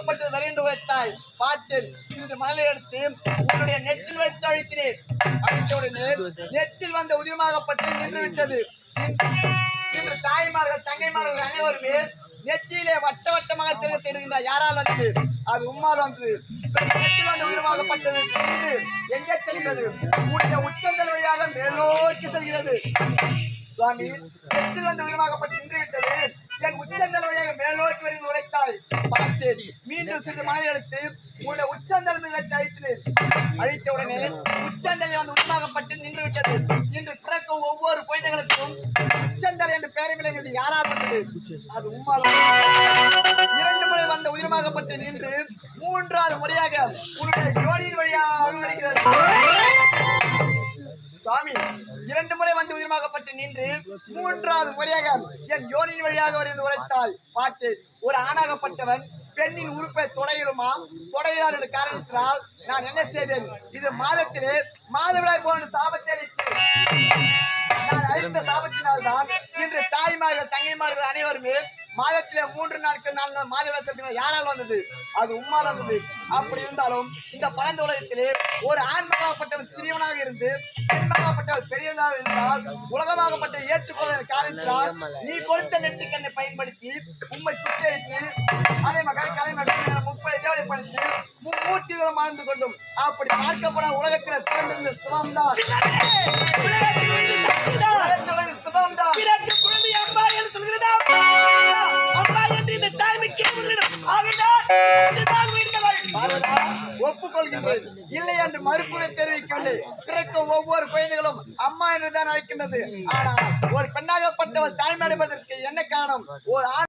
உரிமாகப்பட்டு வருகின்ற உரைத்தாய். பார்த்தேன் சிறிது மணலை எடுத்து உன்னுடைய நெற்றில் வைத்து அழித்தினேன் அழித்த உடனே நெற்றில் வந்த உரிமாகப்பட்டு நின்று விட்டது இன்று தாய்மார்கள் தங்கைமார்கள் அனைவருமே நெத்தியிலே வட்ட வட்டமாக திரு தேடுகின்றார். யாரால் வந்தது அது உம்மால் வந்தது நெத்தில் வந்து உயிரமாகப்பட்டது என்று எங்கே செல்கிறது? உடைய உச்சந்தல் வழியாக மேலோக்கி செல்கிறது. சுவாமி நெற்றில் வந்து உயிரமாகப்பட்டு நின்று விட்டது என் உச்சந்தல் வழியாக மேலோக்கி வருகிறது உரைத்தாய். பார்த்தேன் மீண்டும் சிறிது மணல் எடுத்து உன்னுடைய உச்சந்தல் மீது அழித்தினேன் அழித்த உடனே உச்சந்தலை வந்து உச்சமாகப்பட்டு நின்று விட்டது இன்று பிறக்கும் ஒவ்வொரு குழந்தைகளுக்கும் உச்சந்தலை என்று பெயர் விளங்குது யாரால் வந்தது? அது உம்மால் இரண்டு முறை வந்த உயிரமாகப்பட்டு நின்று மூன்றாவது முறையாக உன்னுடைய யோனியின் வழியாக வருகிறது சுவாமி இரண்டு முறை வந்து உயிரமாகப்பட்டு நின்று மூன்றாவது முறையாக என் யோனியின் வழியாக வருகிறது உரைத்தால் பார்த்து ஒரு ஆணாகப்பட்டவன் பெண்ணின் உறுப்பை தொடையிலுமா தொடையிடார் என்ற காரணத்தினால் நான் என்ன செய்தேன்? இது மாதத்திலே மாதவிடாய் போன்ற சாபத்தை நான் அளித்த சாபத்தினால் தான் இன்று தாய்மார்கள் தங்கைமார்கள் அனைவருமே மாதத்திலே மூன்று நாட்கள் நாலு நாள் மாதவிடாய் செலுத்தினால் யாரால் வந்தது? அது உம்மால் வந்தது. அப்படி இருந்தாலும் இந்த பரந்த உலகத்திலே ஒரு ஆண்மகப்பட்டவன் சிறியவனாக இருந்து பெண்மகப்பட்டவன் பெரியவனாக இருந்தால் உலகமாகப்பட்ட ஏற்றுக்கொள்ள காரணத்தினால் நீ கொடுத்த நெட்டுக்கண்ணை பயன்படுத்தி உண்மை சுற்றி அதே மக மும்மூர்த்திகளும் ஆழ்ந்து கொண்டும் அப்படி பார்க்கப்பட உலகத்தில் சிறந்த இந்த சிவம் தான் சிவம் தான் பிறகு குழந்தை அம்மா என்று சொல்கிறதா அம்மா. என்று இந்த தாய்மைக்கு உங்களிடம் ஆகினார் இதுதான் உயிர்ந்தவள் பாரதா, ஒப்புக்கொள்கின்றேன். இல்லை என்று மறுப்புரை தெரிவிக்கவில்லை. பிறக்கும் ஒவ்வொரு குழந்தைகளும் அம்மா என்று தான் அழைக்கின்றது. ஆனால் ஒரு பெண்ணாகப்பட்டவள் தாய்மை அடைவதற்கு என்ன காரணம்? ஒரு ஆண்